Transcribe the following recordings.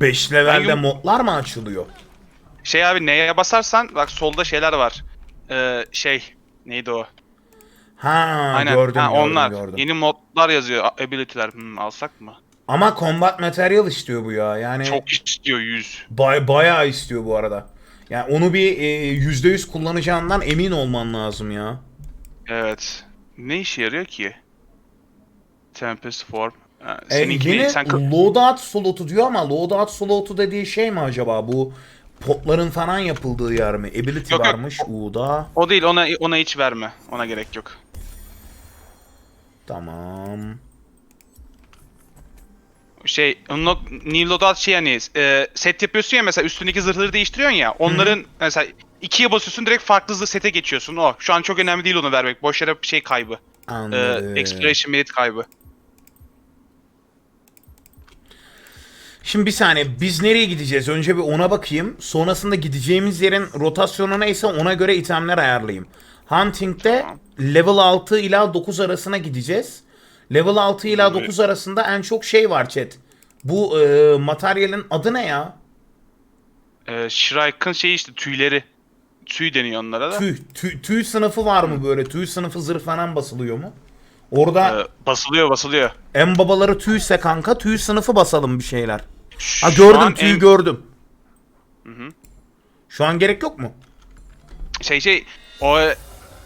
5 levelde yum- modlar mı açılıyor? Şey abi neye basarsan bak solda şeyler var. Ee, şey neydi o? Ha Aynen. gördüm, ha, gördüm onlar. gördüm. Yeni modlar yazıyor. a- Ability'ler. Hmm, alsak mı? Ama combat material istiyor bu ya. Yani Çok istiyor 100. bay, bayağı istiyor bu arada. Yani onu bir e, %100 kullanacağından emin olman lazım ya. Evet. Ne işe yarıyor ki? Tempest Form. Ha, E, seninkini yine sen kı- loadout slotu diyor ama loadout slotu dediği şey mi acaba bu potların falan yapıldığı yer mi? Ability Yok, yok. varmış U'da. o değil ona ona hiç verme. Ona gerek yok. Tamam. Şey, unlock, new loadout şey yani e, set yapıyorsun ya mesela üstündeki zırhları değiştiriyorsun ya. Onların mesela ikiye basıyorsun direkt farklı zırh sete geçiyorsun. O şu an çok önemli değil onu vermek. Boş yere bir şey kaybı. E, Anladım. exploration merit kaybı. Şimdi bir saniye biz nereye gideceğiz? Önce bir ona bakayım. Sonrasında gideceğimiz yerin rotasyonu neyse ona göre itemler ayarlayayım. Hunting'de level 6 ila 9 arasına gideceğiz. Level 6 ila 9 arasında en çok şey var chat. Bu e, materyalin adı ne ya? E, Shrike'ın şeyi işte tüyleri. Tüy deniyor onlara da. Tüy, tüy, tüy sınıfı var mı böyle? Tüy sınıfı zırh falan basılıyor mu? Orada E, basılıyor basılıyor. en babaları tüyse kanka tüy sınıfı basalım bir şeyler. Ha Şu gördüm an tüyü en- gördüm. Hı hı. Şu an gerek yok mu? Şey şey o e,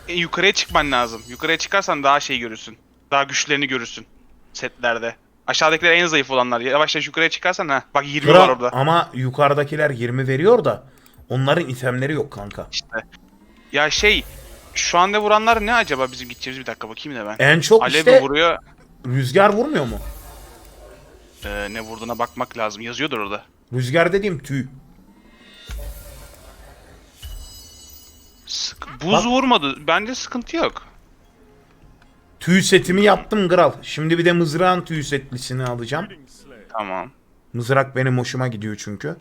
yukarıya çıkman lazım. Yukarıya çıkarsan daha şey görürsün. Daha güçlerini görürsün setlerde. Aşağıdakiler en zayıf olanlar. Yavaş yavaş yukarıya çıkarsan ha. Bak 20 Kral- var orada. Ama yukarıdakiler 20 veriyor da onların itemleri yok kanka. İşte. Ya şey şu anda vuranlar ne acaba bizim gideceğimiz bir dakika bakayım da ben. En çok Alev işte vuruyor? rüzgar vurmuyor mu? Ee, ne vurduğuna bakmak lazım. Yazıyordur orada. Rüzgar dediğim tüy. Sık- buz Bak. vurmadı. Bence sıkıntı yok. Tüy setimi yaptım kral. Şimdi bir de mızrağın tüy setlisini alacağım. Tamam. Mızrak benim hoşuma gidiyor çünkü.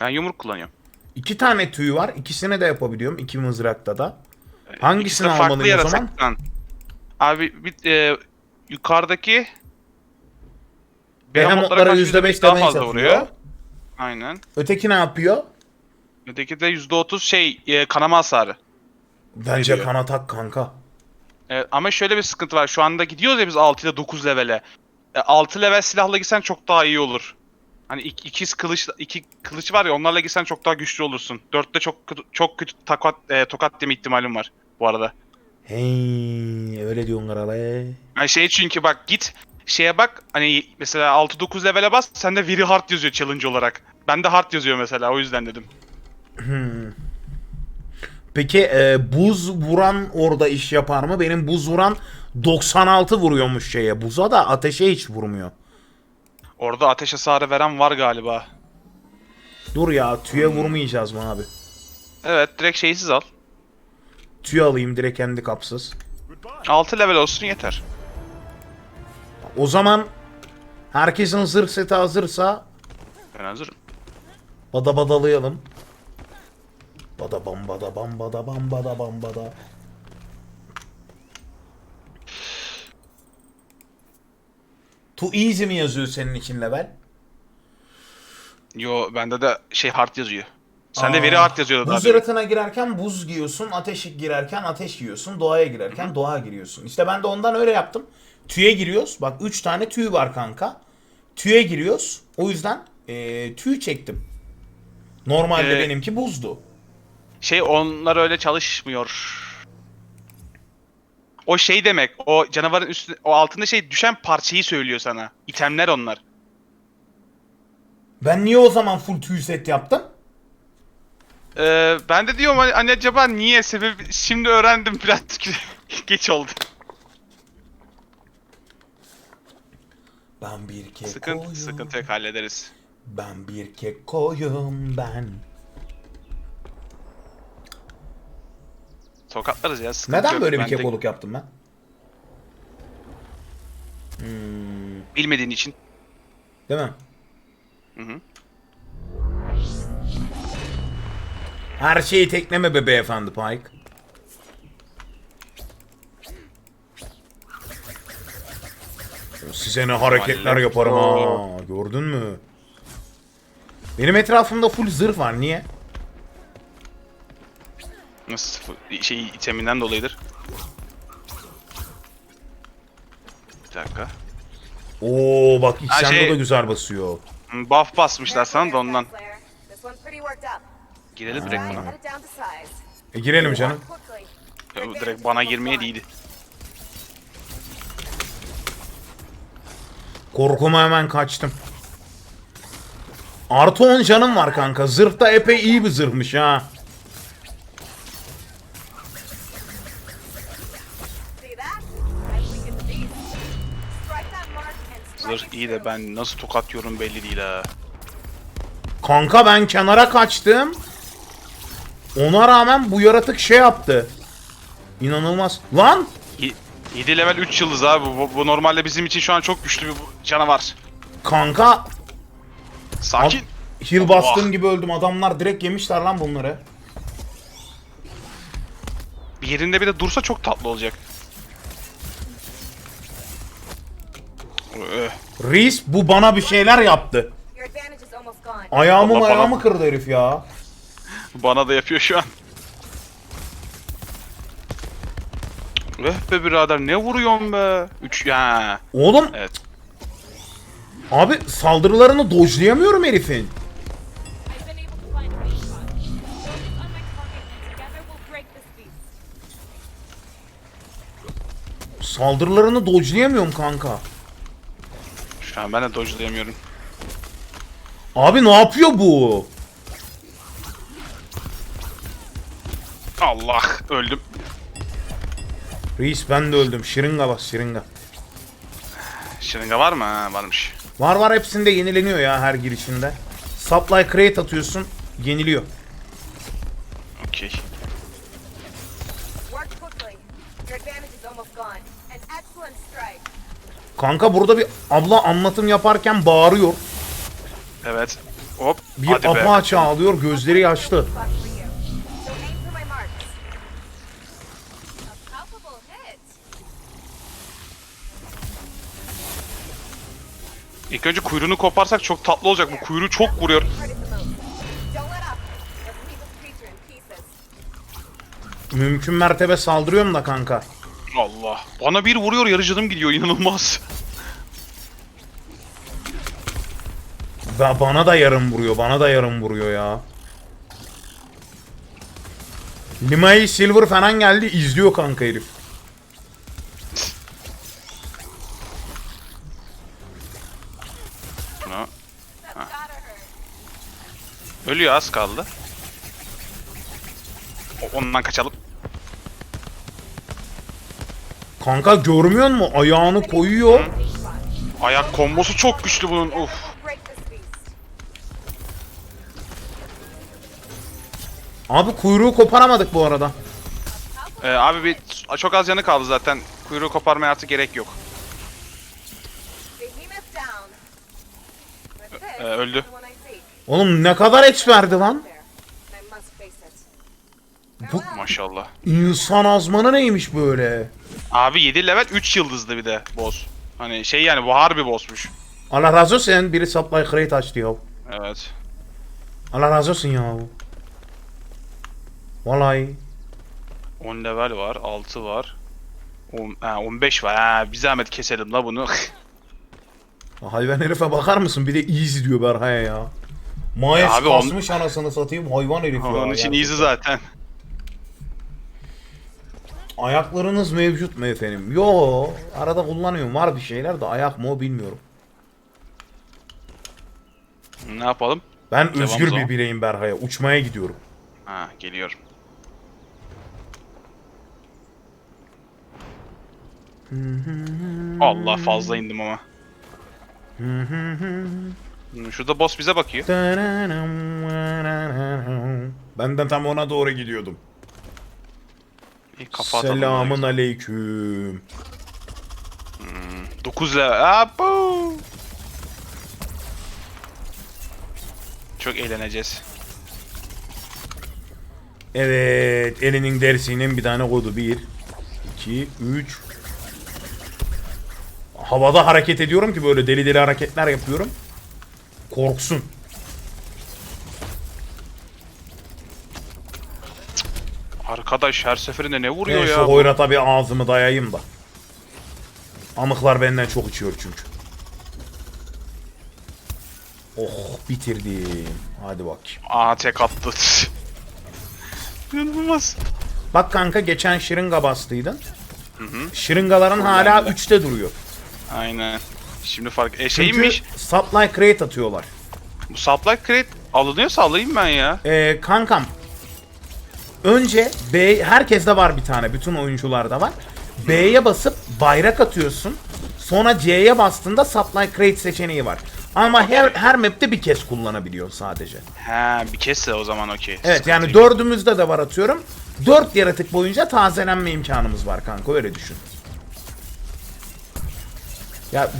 Ben yumruk kullanıyorum. İki tane tüy var. İkisini de yapabiliyorum. iki mızrakta da. İkisi Hangisini de farklı almalıyım o zaman? Abi bir e, yukarıdaki Behemothlara karşı %5 %5 daha fazla vuruyor. Aynen. Öteki ne yapıyor? Öteki de %30 şey e, kanama hasarı. Bence Veriyor. kan atak kanka. Evet, ama şöyle bir sıkıntı var. Şu anda gidiyoruz ya biz 6 ile 9 levele. E, 6 level silahla gitsen çok daha iyi olur. Hani ik- ikiz kılıç iki kılıç var ya onlarla gitsen çok daha güçlü olursun. 4'te çok kötü- çok kötü takat e, tokat deme ihtimalim var bu arada. Hey, öyle diyorsun kral. he. Yani şey çünkü bak git şeye bak hani mesela 6-9 levele bas sende very hard yazıyor challenge olarak. Bende hard yazıyor mesela o yüzden dedim. Peki e, buz vuran orada iş yapar mı? Benim buz vuran 96 vuruyormuş şeye. Buza da ateşe hiç vurmuyor. Orada ateş hasarı veren var galiba. Dur ya tüye vurmayacağız mı abi? Evet direkt şeysiz al. Tüy alayım direkt kendi kapsız. 6 level olsun yeter. O zaman herkesin zırh seti hazırsa Ben hazırım. bada badalayalım. Bada bam bada bam bada bam bada bam bada. Too easy mi yazıyor senin için level? Yo bende de şey hard yazıyor. Sende Aa, very hard yazıyordu daha Buz demin. yaratığına girerken buz giyiyorsun, ateş girerken ateş giyiyorsun, doğaya girerken doğa giriyorsun. İşte ben de ondan öyle yaptım. Tüye giriyoruz. Bak 3 tane tüy var kanka. Tüye giriyoruz. O yüzden eee tüy çektim. Normalde Ee, benimki buzdu. Şey onlar öyle çalışmıyor. O şey demek. O canavarın üstü o altında şey düşen parçayı söylüyor sana. İtemler onlar. Ben niye o zaman full tüy set yaptım? Ee, ben de diyorum hani, hani acaba niye sebebi şimdi öğrendim biraz geç oldu. Ben bir kekoyum. Sıkıntı sıkıntı yok hallederiz. Ben bir kekoyum ben. Tokatlarız ya sıkıntı Neden yok. böyle bir Ben de kekoluk yaptım ben? Bilmediğin için. Değil mi? Hı hı. Her şeyi tekleme be beyefendi Pike. Size ne hareketler yaparım ha. Gördün mü? Benim etrafımda full zırh var. Niye? Nasıl şey iteminden dolayıdır. Bir dakika. Oo bak Ha, Xendo şey- da güzel basıyor. Hmm, Buff basmışlar sana da ondan. Girelim direkt buna. E girelim canım. Direkt bana girmeye değildi. Korkuma hemen kaçtım. Artı 10 canım var kanka. Zırh da epey iyi bir zırhmış ha. Zırh iyi de ben nasıl tokat yiyorum belli değil ha. Kanka ben kenara kaçtım. Ona rağmen bu yaratık şey yaptı. İnanılmaz. Lan! 7 level 3 yıldız abi. Bu, bu normalde bizim için şu an çok güçlü bir canavar. Kanka Sakin. heal bastığım gibi öldüm. Adamlar direkt yemişler lan bunları. Bir yerinde bir de dursa çok tatlı olacak. Öh. Reis bu bana bir şeyler yaptı. Ayağımı bana- ayağımı kırdı herif ya. Bana da yapıyor şu an. Öh be birader ne vuruyorsun be? 3 ya. Oğlum Evet. abi saldırılarını dojlayamıyorum herifin. Saldırılarını dojlayamıyorum kanka. Şu an ben de dodge'layamıyorum. Abi ne yapıyor bu? Allah öldüm. Reis ben de öldüm. Şırınga bas şırınga. Şırınga var mı? Ha, varmış. Var var hepsinde yenileniyor ya her girişinde. Supply crate atıyorsun yeniliyor. Okey. Kanka burada bir abla anlatım yaparken bağırıyor. Evet. Hop. Bir Hadi be. apaçı ağlıyor gözleri yaşlı. İlk önce kuyruğunu koparsak çok tatlı olacak. Bu kuyruğu çok vuruyor. Mümkün mertebe saldırıyorum da kanka. Allah. Bana bir vuruyor yarı canım gidiyor inanılmaz. Ba- bana da yarım vuruyor bana da yarım vuruyor ya. Limay Silver falan geldi izliyor kanka herif. Ölüyor az kaldı. O- Ondan kaçalım. Kanka görmüyor musun? Ayağını koyuyor. Ayak kombosu çok güçlü bunun. Break this beast. Abi kuyruğu koparamadık bu arada. Ee, abi bir çok az yanı kaldı zaten. Kuyruğu koparmaya artık gerek yok. Behemoth down. But this Ee, öldü. I seek. Oğlum ne kadar ex verdi lan? Bu. Maşallah. insan azmanı neymiş böyle? Abi 7 level 3 yıldızlı bir de boss. Hani şey yani bu harbi bossmuş. Allah razı olsun biri supply crate açtı ya. Evet. Allah razı olsun ya. Vallahi. 10 level var, 6 var. 10, ha, 15 var. Ha, bir zahmet keselim la bunu. Hayvan herife bakar mısın? Bir de easy diyor Berha'ya ya. Mayes Ya abi on- kasmış anasını satayım hayvan herif ya. Onun için gerçekten. easy zaten. Ayaklarınız mevcut mu efendim? Yo, arada kullanıyorum. Var bir şeyler de ayak mı o bilmiyorum. Ne yapalım? Ben Devam özgür zaman. bir bireyim Berha'ya. Uçmaya gidiyorum. Ha, geliyorum. Allah fazla indim ama. Hmm, Şurada boss bize bakıyor. Ben de tam ona doğru gidiyordum. İyi, kafa atalım. Selamun aleyküm. 9 level. Abu! Çok eğleneceğiz. Evet, elinin dersinin bir tane kodu. 1, 2, 3 havada hareket ediyorum ki böyle deli deli hareketler yapıyorum. Korksun. Arkadaş her seferinde ne vuruyor Ben ya? şu bu? hoyrata bir ağzımı dayayayım da. Amıklar benden çok içiyor çünkü. Oh bitirdim. Hadi bak. Aa tek attı. İnanılmaz. Bak kanka geçen şırınga bastıydın. Şırıngaların hala 3'te duruyor. Aynen. Şimdi fark... E Çünkü şeymiş. supply crate atıyorlar. Bu supply crate alınıyorsa alayım ben ya. Ee, kankam. Önce B herkeste var bir tane. Bütün oyuncularda var. B'ye basıp bayrak atıyorsun. Sonra C'ye bastığında supply crate seçeneği var. Ama her her map'te bir kez kullanabiliyorsun sadece. He bir kesse o zaman okey. Evet Sıkıntı yani dördümüzde de var atıyorum. Dört yaratık boyunca tazelenme imkanımız var kanka öyle düşün. Ya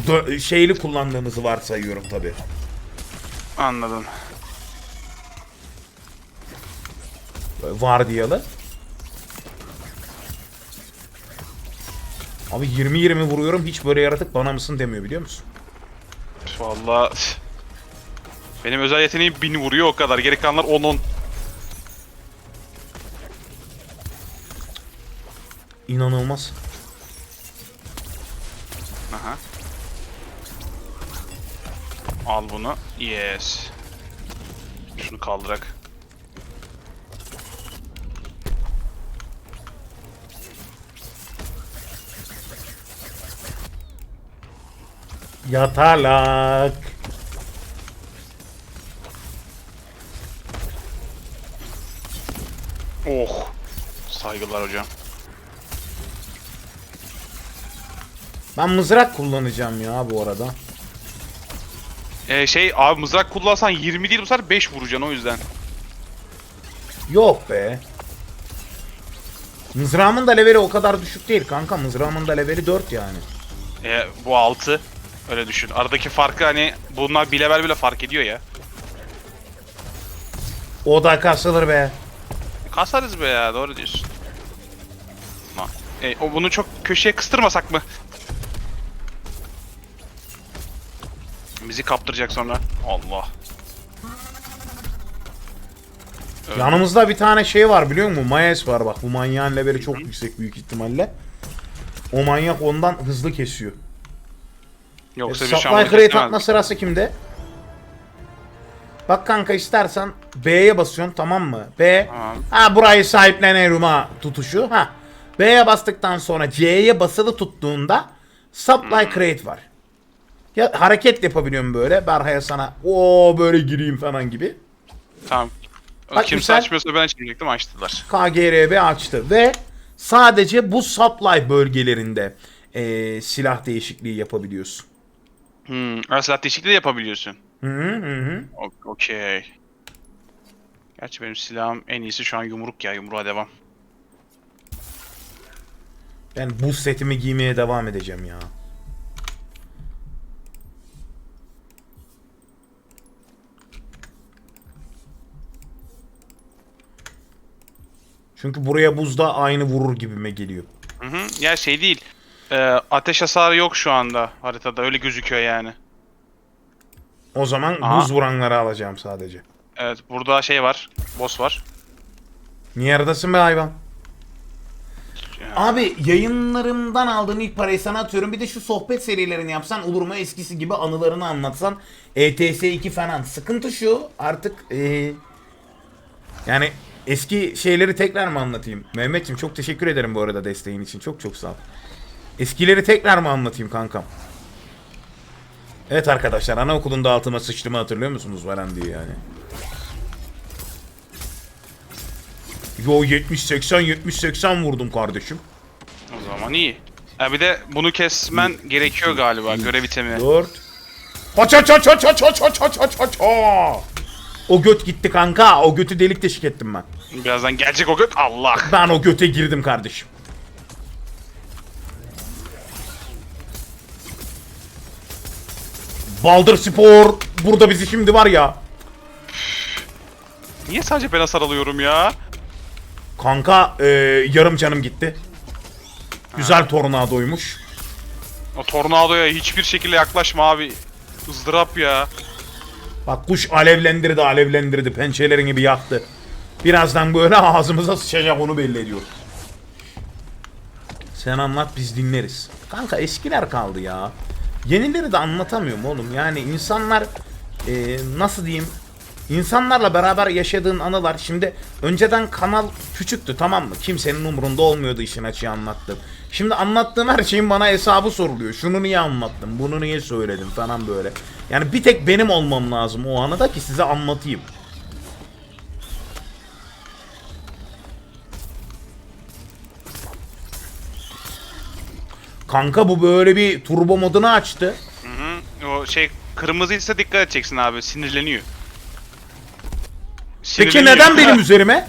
şeyli kullandığımızı varsayıyorum tabi. Anladım. Vardiyalı. Abi 20-20 vuruyorum hiç böyle yaratık bana mısın demiyor biliyor musun? Valla benim özel yeteneğim 1000 vuruyor o kadar. Geri kalanlar 10-10. İnanılmaz. Aha. Al bunu. Yes. Şunu kaldırak. Yatalak. Oh. Saygılar hocam. Ben mızrak kullanacağım ya bu arada. Ee, şey abi mızrak kullansan 20 değil bu sefer 5 vuracaksın o yüzden. Yok be. Mızrağımın da leveli o kadar düşük değil kanka. Mızrağımın da leveli 4 yani. Ee, bu 6. Öyle düşün. Aradaki farkı hani bunlar bir level bile fark ediyor ya. O da kasılır be. Kasarız be ya doğru diyorsun. Lan. E, o bunu çok köşeye kıstırmasak mı? Bizi kaptıracak sonra. Allah. Öyle. Yanımızda bir tane şey var biliyor musun? Mayes var bak. Bu manyağın leveli çok yüksek büyük ihtimalle. O manyak ondan hızlı kesiyor. E, Yoksa bir şamur supply crate atma sırası kimde? Bak kanka istersen B'ye basıyorsun tamam mı? B. Tamam. Ha burayı sahipleniyorum ha tutuşu. Ha. B'ye bastıktan sonra C'ye basılı tuttuğunda supply Hmm. crate var. Ya hareket yapabiliyorum böyle. Berha'ya sana o böyle gireyim falan gibi. Tamam. Bak Kimse misal- açmıyorsa ben açmayacaktım açtılar. KGRB açtı ve sadece bu supply bölgelerinde eee, silah değişikliği yapabiliyorsun. Hmm. Silah değişikliği de yapabiliyorsun. Hı hı hı. Okey. Gerçi benim silahım en iyisi şu an yumruk ya yumruğa devam. Ben bu setimi giymeye devam edeceğim ya. Çünkü buraya buzda aynı vurur gibime geliyor. Hı hı. Ya şey değil. e, ateş hasarı yok şu anda haritada öyle gözüküyor yani. O zaman Aha. buz vuranları alacağım sadece. Evet burada şey var. Boss var. Niye neredesin be hayvan? Abi yayınlarımdan aldığım ilk parayı sana atıyorum. Bir de şu sohbet serilerini yapsan olur mu eskisi gibi anılarını anlatsan. ETS 2 falan. Sıkıntı şu artık eee, yani eski şeyleri tekrar mı anlatayım? Mehmetciğim çok teşekkür ederim bu arada desteğin için. Çok çok sağ ol. Eskileri tekrar mı anlatayım kankam? Evet arkadaşlar anaokulunda altıma sıçtığımı hatırlıyor musunuz Varan diye yani. Yo 70-80 70-80 vurdum kardeşim. O zaman iyi. Ya bir de bunu kesmen gerekiyor galiba görev itemi. 4 Aç aç aç aç aç aç aç aç aç aç Aa! O göt gitti kanka. O götü delik deşik ettim ben. Birazdan gelecek o göt. Allah. Ben o göte girdim kardeşim. Baldır Spor burada bizi şimdi var ya. Niye sadece ben hasar alıyorum ya? Kanka e, yarım canım gitti. Güzel tornadoymuş. O tornadoya hiçbir şekilde yaklaşma abi. ızdırap ya. Bak kuş alevlendirdi alevlendirdi pençelerini bir yaktı. Birazdan böyle ağzımıza sıçacak onu belli ediyor. Sen anlat biz dinleriz. Kanka eskiler kaldı ya. Yenileri de anlatamıyorum oğlum. Yani insanlar e, nasıl diyeyim İnsanlarla beraber yaşadığın anılar şimdi önceden kanal küçüktü tamam mı? Kimsenin umurunda olmuyordu işin açığı anlattım. Şimdi anlattığım her şeyin bana hesabı soruluyor. Şunu niye anlattım? Bunu niye söyledim falan böyle. Yani bir tek benim olmam lazım o anıda ki size anlatayım. Kanka bu böyle bir turbo modunu açtı. Hı hı. O şey kırmızıysa dikkat edeceksin abi. Sinirleniyor. Peki Sinirleniyor. neden benim üzerime?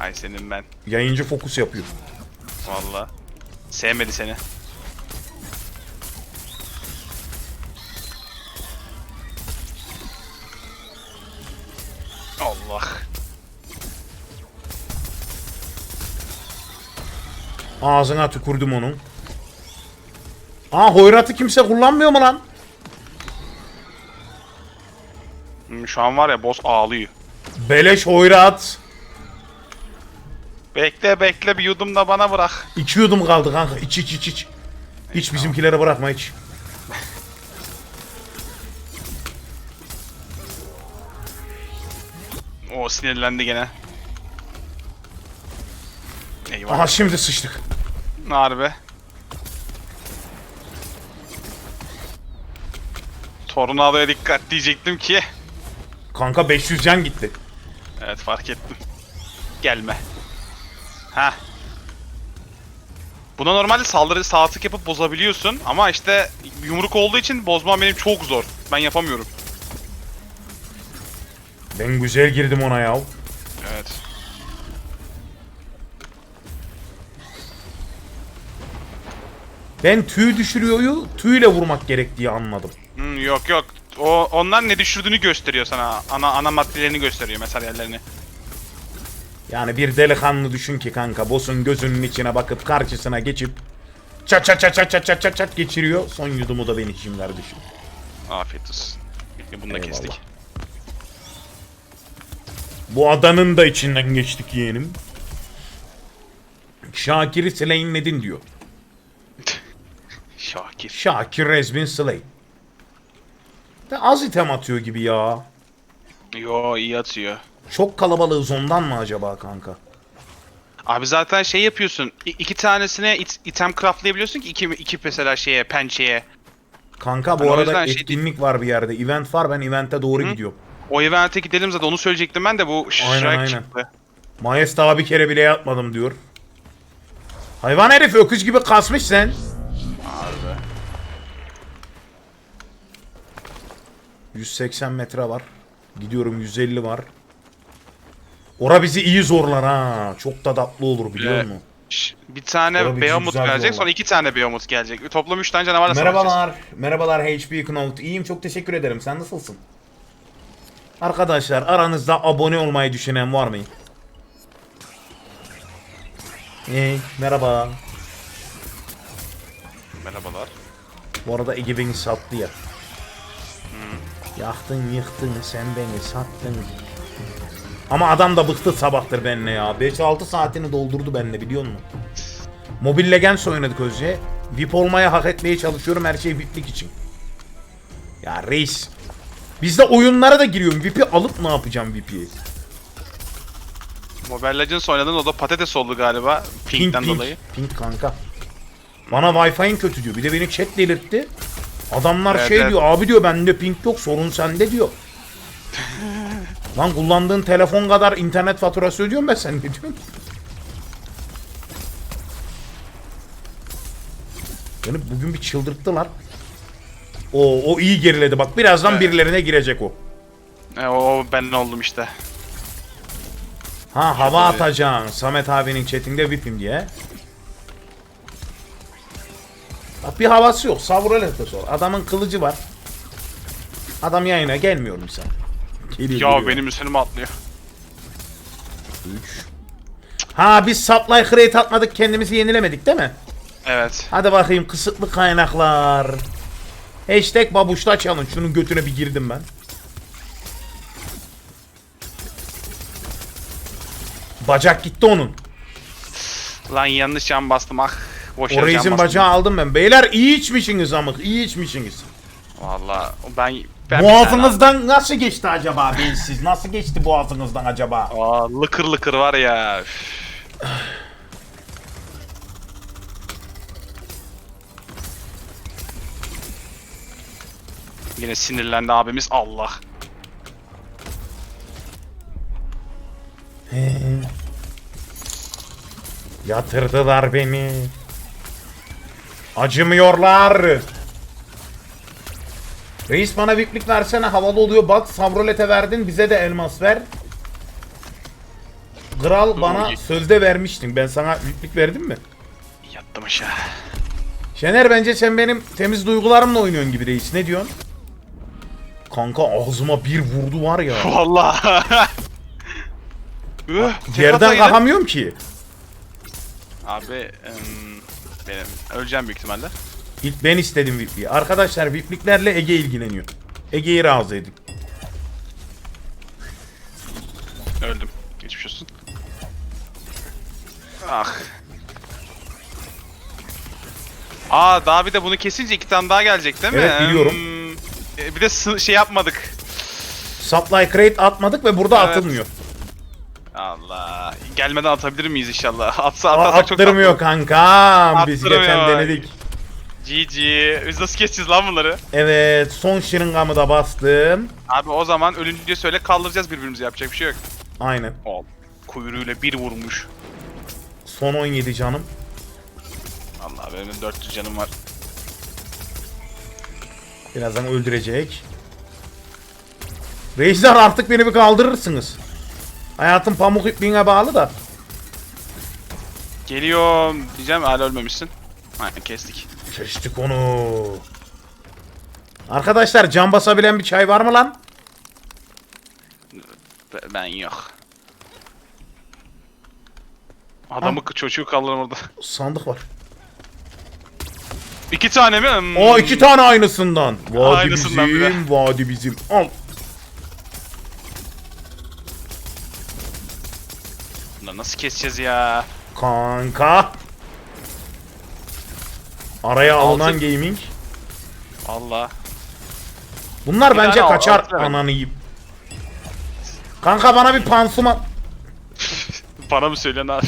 Ay senin ben. Yayıncı fokus yapıyor. Valla. Sevmedi seni. Allah. Ağzına tükürdüm onun. Aa hoyratı kimse kullanmıyor mu lan? Hmm, Şu an var ya boss ağlıyor. Beleş hoyrat. Bekle bekle bir yudum da bana bırak. İki yudum kaldı kanka. İç iç iç iç. Hiç bizimkilere bırakma hiç. O sinirlendi gene. Eyvah. Aha şimdi sıçtık. Harbi. Tornadoya dikkat diyecektim ki. Kanka 500 can gitti. Evet fark ettim. Gelme. Ha. Buna normalde saldırı sağ tık yapıp bozabiliyorsun ama işte yumruk olduğu için bozmam benim çok zor. Ben yapamıyorum. Ben güzel girdim ona ya. Ben tüy düşürüyoryu tüyle vurmak gerektiği anladım. Hmm, yok yok. O onlar ne düşürdüğünü gösteriyor sana. Ana ana maddelerini gösteriyor materyallerini. Yani bir delikanlı düşün ki kanka boss'un gözünün içine bakıp karşısına geçip çat çat çat çat çat çat çat çat geçiriyor. Son yudumu da ben içeyim kardeşim. Afiyet olsun. Bunu da Eyvallah. kestik. Bu adanın da içinden geçtik yeğenim. Şakir'i slayinledin diyor. Şakir. Şakir been slain. De az item atıyor gibi ya. Yo iyi atıyor. Çok kalabalığız ondan mı acaba kanka? Abi zaten şey yapıyorsun. i- iki tanesine it- item craftlayabiliyorsun ki iki, iki mesela şeye pençeye. Kanka bu Hani o arada yüzden şey- etkinlik var bir yerde. Event var ben evente doğru gidiyorum. O event'e gidelim zaten onu söyleyecektim ben de bu Aynen, aynen. çıktı. Mayes daha bir kere bile yatmadım diyor. Hayvan herif öküz gibi kasmış sen. 180 metre var. Gidiyorum 150 var. Ora bizi iyi zorlar ha. Çok da tatlı olur biliyor musun? Bir tane Behemoth gelecek sonra iki tane Behemoth gelecek. Toplam üç tane canavarla savaşacağız. Merhabalar. Merhabalar HP Knot. İyiyim çok teşekkür ederim. Sen nasılsın? Arkadaşlar aranızda abone olmayı düşünen var mı? Hey, merhaba. Merhabalar. Bu arada Ege beni sattı ya. Yaktın yıktın sen beni sattın. Ama adam da bıktı sabahtır benimle ya. 5-6 saatini doldurdu benimle biliyor musun? Mobile Legends oynadık önce. VIP olmaya hak etmeye çalışıyorum her şey VIP'lik için. Ya reis. Bizde oyunlara da giriyorum. VIP'i alıp ne yapacağım VIP'i? Mobile Legends oynadın o da patates oldu galiba. Pink Pink'ten pink. dolayı. Pink kanka. Bana Wi-Fi'in kötü diyor. Bir de beni chat delirtti. Adamlar Evet, şey evet. diyor abi diyor bende pink yok sorun sende diyor. Lan kullandığın telefon kadar internet faturası ödüyorum ben sen ne diyorsun? Beni bugün bir çıldırttılar. O o iyi geriledi bak birazdan birilerine girecek o. E, o, o ben oldum işte. Ha hava atacaksın Samet abinin chatinde VIP'im diye. Bak bir havası yok. Savuralet de sonra. Adamın kılıcı var. Adam yayına gelmiyor misal. Geliyor, ya geliyor. benim üstüme atlıyor. 3. Ha biz supply crate atmadık kendimizi yenilemedik değil mi? Evet. Hadi bakayım kısıtlı kaynaklar. Hashtag babuşta challenge. Şunun götüne bir girdim ben. Bacak gitti onun. Lan yanlış yan bastım ah. Boş O yere can reisin bastım. bacağı aldım ben. Beyler iyi içmişsiniz amık. iyi içmişsiniz. Valla ben... ben Boğazınızdan nasıl geçti acaba bensiz? Nasıl geçti boğazınızdan acaba? Aa, lıkır lıkır var ya. üf. Yine sinirlendi abimiz Allah. Yatırdılar beni. Acımıyorlar. Reis bana viplik versene havalı oluyor. Bak Savrolete verdin bize de elmas ver. Kral bana sözde vermiştin. Ben sana viplik verdim mi? Yattım aşağı. Şener bence sen benim temiz duygularımla oynuyorsun gibi reis. Ne diyorsun? Kanka ağzıma bir vurdu var ya. Valla. Yerden kalkamıyorum ki. Abi em, benim öleceğim büyük ihtimalle. İlk ben istedim VIP'liği. Arkadaşlar VIP'liklerle Ege ilgileniyor. Ege'yi razı edin. Öldüm. Geçmiş olsun. Ah. Aa daha bir de bunu kesince iki tane daha gelecek değil mi? Evet, biliyorum. Hmm, e, bir de şey yapmadık. Supply crate atmadık ve burada Evet. atılmıyor. Gelmeden atabilir miyiz inşallah? Atsa Aa, atarsak çok attırmıyor kankam. Biz Attırmıyor. geçen denedik. GG. Biz nasıl geçeceğiz lan bunları? Evet son şırıngamı da bastım. Abi o zaman ölünce söyle kaldıracağız birbirimizi yapacak bir şey yok. Aynen. Ol. Kuyruğuyla bir vurmuş. Son 17 canım. Allah benim de 400 canım var. Birazdan öldürecek. Reisler artık beni bir kaldırırsınız. Hayatım pamuk ipliğine bağlı da. Geliyorum diyeceğim hala ölmemişsin. Aynen kestik. Kestik onu. Arkadaşlar can basabilen bir çay var mı lan? Be- Ben yok. Adamı çocuğu kaldırım orada. Sandık var. İki tane mi? Hmm. Aa iki tane aynısından. Vadi Aynısından bizim, vadi bizim. Al. Nasıl keseceğiz ya? Kanka. Araya Altı- alınan gaming. Allah. Bunlar Bir bence tane al- kaçar altı tane. ananı yiyip. Kanka bana bir pansuman. Bana mı söylüyorsun abi?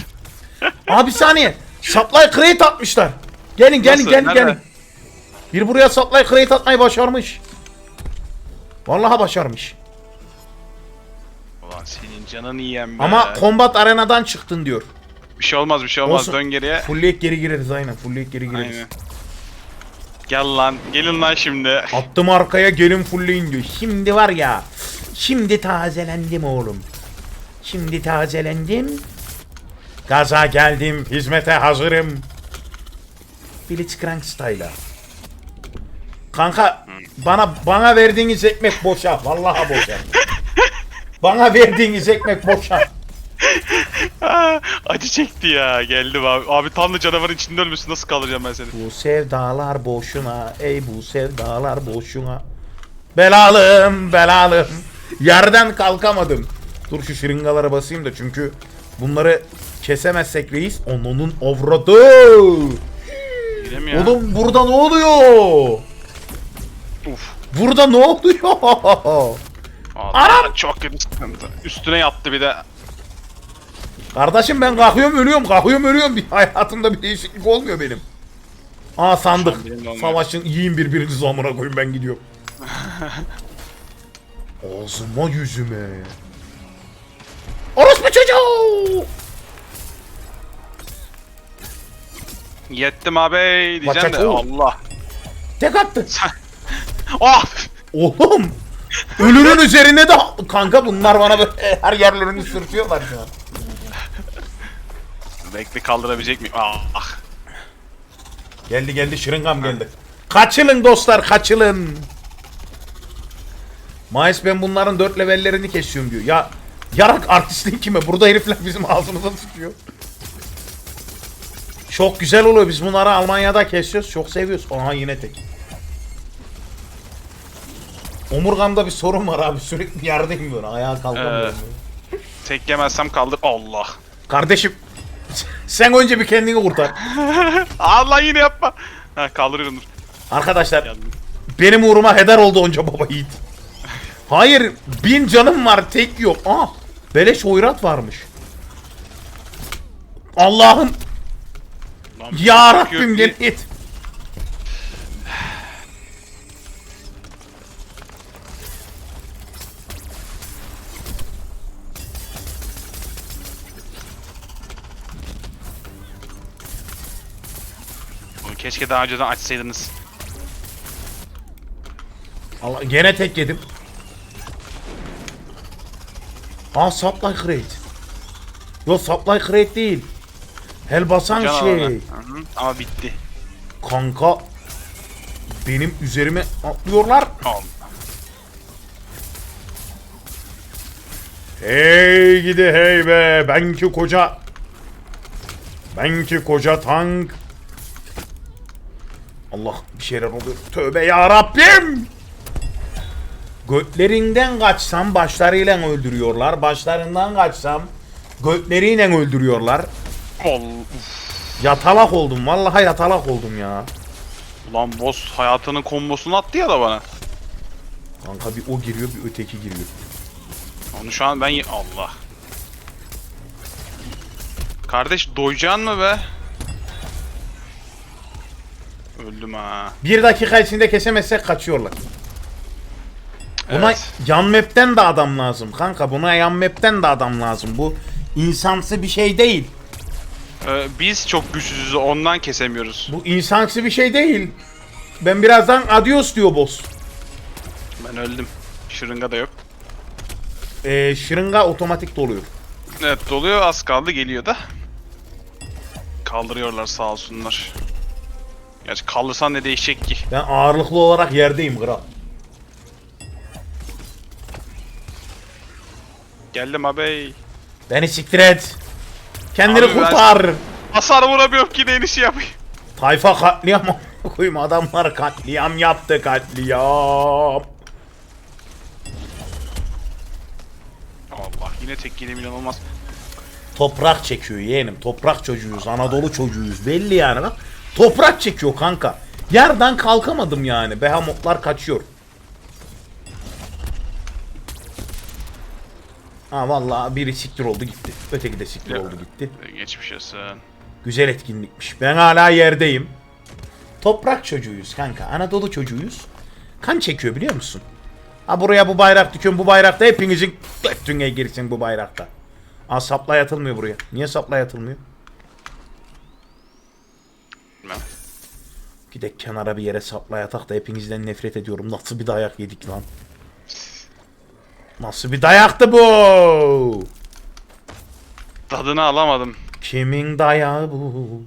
Abi bir saniye. Supply crate atmışlar. Gelin gelin Nasıl? gelin Nerede? gelin. Bir buraya supply crate atmayı başarmış. Vallahi başarmış. Ulan senin canın yiyen be. Ama combat arenadan çıktın diyor. bir şey olmaz bir şey olmaz. Olsun. Dön geriye. Fullleyip geri gireriz aynen. Fullleyip geri gireriz. Aynen. Gel lan. Gelin lan şimdi. Attım arkaya gelin fullleyin diyor. Şimdi var ya. Şimdi tazelendim oğlum. Şimdi tazelendim. Gaza geldim. Hizmete hazırım. Blitzcrank style'a. Kanka bana bana verdiğiniz ekmek boşa. Vallahi boşa. bana verdiğiniz ekmek boşa. Aa, Acı çekti ya. Geldim abi. Abi tam da canavarın içinde ölmüşsün. Nasıl kaldıracağım ben seni? Bu sevdalar boşuna. Ey bu sevdalar boşuna. Belalım belalım. Yerden kalkamadım. Dur şu şırıngalara basayım da çünkü bunları kesemezsek reis onun avradı. Yine mi ya? Oğlum burada ne oluyor? Uf. Burada ne oluyor? Anam! Çok kötü sıkıntı. Üstüne yattı bir de. Kardeşim ben kalkıyorum ölüyorum kalkıyorum ölüyorum. Bir hayatımda bir değişiklik olmuyor benim. Aa sandık. Savaşın yiyin birbirinizi amına koyun ben gidiyorum. Ağzıma yüzüme. Orospu çocuğu. Yettim abi diyeceğim de. Allah. Tek attı. Ah! Oğlum. Ölünün üzerine de kanka bunlar bana böyle her yerlerini sürtüyorlar şu an. Bekle kaldırabilecek miyim? Ah! Geldi geldi şırıngam geldi. Kaçılın dostlar kaçılın. Mayıs ben bunların dört levellerini kesiyorum diyor. Ya yarak artistin kime? Burada herifler bizim ağzımıza sıkıyor. Çok güzel oluyor. Biz bunları Almanya'da kesiyoruz. Çok seviyoruz. Aha yine tek. Omurgamda bir sorun var abi. Sürekli yerdeyim böyle. Ayağa kalkamıyorum. Tek yemezsem kaldır. Allah. Kardeşim sen önce bir kendini kurtar. Allah yine yapma. Ha kaldırıyorum dur. Arkadaşlar Geldim. benim uğruma heder oldu onca baba yiğit. Hayır bin canım var tek yok. Aa beleş oyrat varmış. Allah'ım ya Rabbim gel et. Keşke daha önceden açsaydınız. Allah gene tek yedim. Aa supply crate. Yo supply crate değil. Hel basan Can şey. alanı. Hı hı, Ama bitti. Kanka benim üzerime atlıyorlar. Allah. Hey gidi hey be ben ki koca ben ki koca tank Allah bir şeyler oluyor tövbe ya Rabbim Götlerinden kaçsam başlarıyla öldürüyorlar başlarından kaçsam götleriyle öldürüyorlar. Yatalak oldum vallahi yatalak oldum ya Ulan boss hayatının kombosunu attı ya da bana. Kanka bir o giriyor bir öteki giriyor Onu şu an ben... Allah. Kardeş doyacaksın mı be? Öldüm ha. Bir dakika içinde kesemezsek kaçıyorlar Buna Evet. yan map'ten de adam lazım kanka. Buna yan map'ten de adam lazım. Bu insansı bir şey değil. Ee, biz çok güçsüzüz ondan kesemiyoruz. Bu insansı bir şey değil. Ben birazdan adios diyor boss. Ben öldüm. Şırınga da yok. Ee, şırınga otomatik doluyor. Evet doluyor az kaldı geliyor da. Kaldırıyorlar sağ olsunlar. Gerçi kaldırsan ne değişecek ki? Ben ağırlıklı olarak yerdeyim kral. Geldim abi. Beni siktir et. Kendini Abi ben- kurtar. Hasar vuramıyorum ki işi yapayım. Tayfa katliam koyayım adamlar katliam yaptı katliam. Allah yine tek yedi milyon olmaz. Toprak çekiyor yeğenim. Toprak çocuğuyuz. Anadolu çocuğuyuz. Belli yani bak. Toprak çekiyor kanka. Yerden kalkamadım yani. Behamotlar kaçıyor. Ha vallahi biri siktir oldu gitti. Öteki de siktir Ya. oldu gitti. Geçmiş olsun. Güzel etkinlikmiş. Ben hala yerdeyim. Toprak çocuğuyuz kanka. Anadolu çocuğuyuz. Kan çekiyor biliyor musun? Ha buraya bu bayrak dikiyorum. Bu bayrakta hepinizin götüne girsin bu bayrakta. Aa sapla yatılmıyor buraya. Niye sapla yatılmıyor? Gidek kenara bir yere sapla yatak da hepinizden nefret ediyorum. Nasıl bir dayak yedik lan? Nasıl bir dayaktı bu? Tadını alamadım. Kimin dayağı bu?